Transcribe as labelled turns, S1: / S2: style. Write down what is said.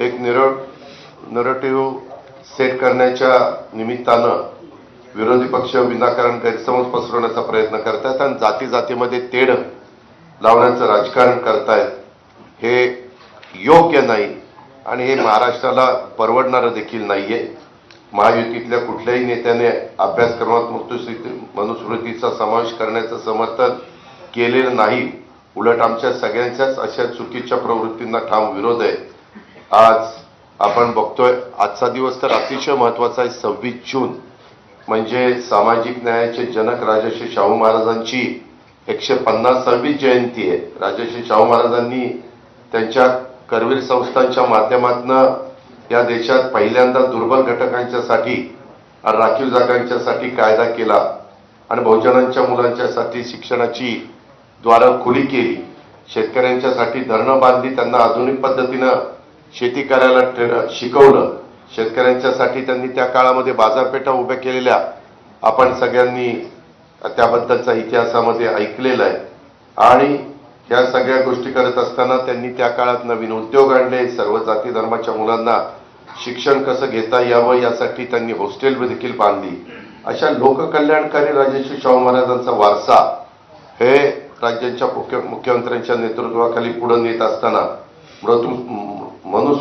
S1: एक निरळ narrative set करण्याच्या निमित्तानं विरोधी पक्ष विनाकारण गैरसमज पसरवण्याचा प्रयत्न करतायत आणि जाती जातीमध्ये तेढ लावण्याचं राजकारण करतायत हे योग्य नाही आणि हे महाराष्ट्राला परवडणारं देखील नाहीये. महायुतीतल्या कुठल्याही नेत्याने अभ्यासक्रमात मनुस्मृती मनुस्मृतीचा समावेश करण्याचं समर्थन केलेलं नाही. उलट आमच्या सगळ्यांच्याच अशा चुकीच्या प्रवृत्तींना ठाम विरोध आहे. आज आपण बघतोय आजचा दिवस तर अतिशय महत्त्वाचा आहे सव्वीस जून. म्हणजे सामाजिक न्यायाचे जनक राजर्षी शाहू महाराजांची एकशे पन्नासावी जयंती आहे. राजर्षी शाहू महाराजांनी त्यांच्या करवीर संस्थांच्या माध्यमातून या देशात पहिल्यांदा दुर्बल घटकांच्यासाठी राखीव जागांच्यासाठी कायदा केला आणि बहुजनांच्या मुलांच्यासाठी शिक्षणाची द्वारं खुली केली. शेतकऱ्यांच्यासाठी धरणं बांधली त्यांना आधुनिक पद्धतीनं शेती करायला शिकवलं. शेतकऱ्यांच्यासाठी त्यांनी त्या काळामध्ये बाजारपेठा उभ्या केलेल्या आपण सगळ्यांनी त्याबद्दलचा इतिहासामध्ये ऐकलेला आहे. आणि ह्या सगळ्या गोष्टी करत असताना त्यांनी त्या काळात नवीन उद्योग आणले. सर्व जाती धर्माच्या मुलांना शिक्षण कसं घेता यावं यासाठी त्यांनी हॉस्टेल देखील बांधली. अशा लोककल्याणकारी राजेश्री शाहू महाराजांचा वारसा हे राज्यांच्या मुख्य मुख्यमंत्र्यांच्या नेतृत्वाखाली पुढे नेत असताना मृत्यू Manus